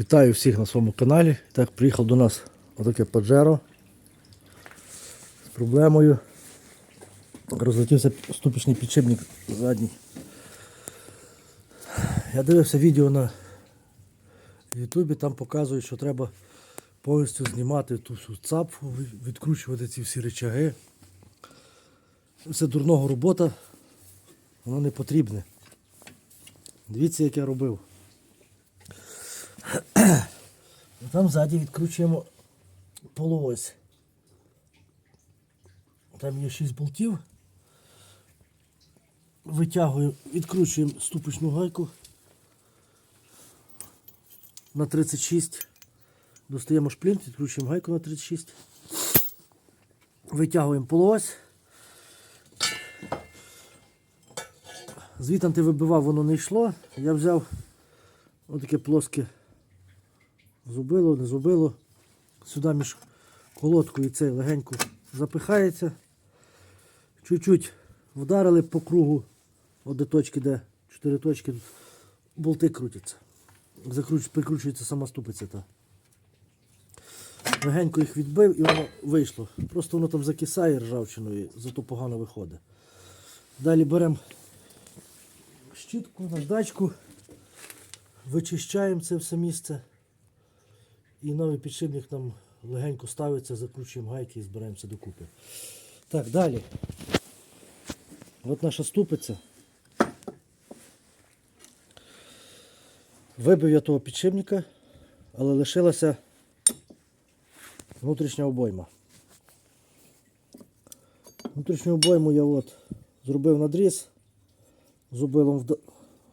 Вітаю всіх на своєму каналі. Так, приїхав до нас отаке Паджеро з проблемою. Розлетівся ступичний підшипник задній. Я дивився відео на Ютубі, там показують, що треба повністю знімати ту всю цапфу, відкручувати ці всі речаги. Це дурного робота, воно не потрібне. Дивіться, як я робив. Ну, Там ззаді відкручуємо полуось. Там є 6 болтів. Витягуємо, відкручуємо ступочну гайку на 36. Достаємо шплінт, відкручуємо гайку на 36. Витягуємо полуось. Звідти ти вибивав, воно не йшло. Я взяв отаке плоске зубило, не зубило. Сюди між колодкою цей легенько запихається. Чуть-чуть вдарили по кругу, от до точки, де чотири точки, болти крутяться. Закруч, прикручується сама ступиця. Та. Легенько їх відбив і воно вийшло. Просто воно там закисає ржавчиною, зато погано виходить. Далі беремо щітку, наждачку, вичищаємо це все місце. І новий підшипник нам легенько ставиться, закручуємо гайки і збираємося докупи. Так, далі. От наша ступиця. Вибив я того підшипника, але лишилася внутрішня обойма. Внутрішню обойму я от зробив надріз,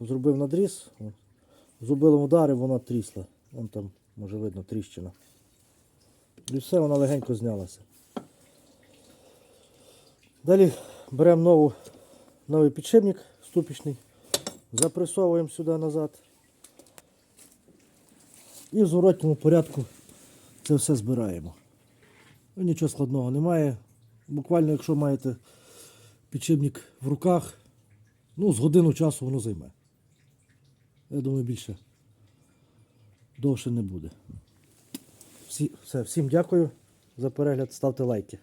зробив надріз, зубилом вдарив, вона трісла. Вон там, може видно, тріщина. І все, вона легенько знялася. Далі беремо нову, новий підшипник ступічний, запресовуємо сюди назад. І в зворотньому порядку це все збираємо. Ну, нічого складного немає. Буквально, якщо маєте підшипник в руках, ну, з годину часу воно займе. Я думаю, більше довше не буде. Всі, все, всім дякую за перегляд, ставте лайки.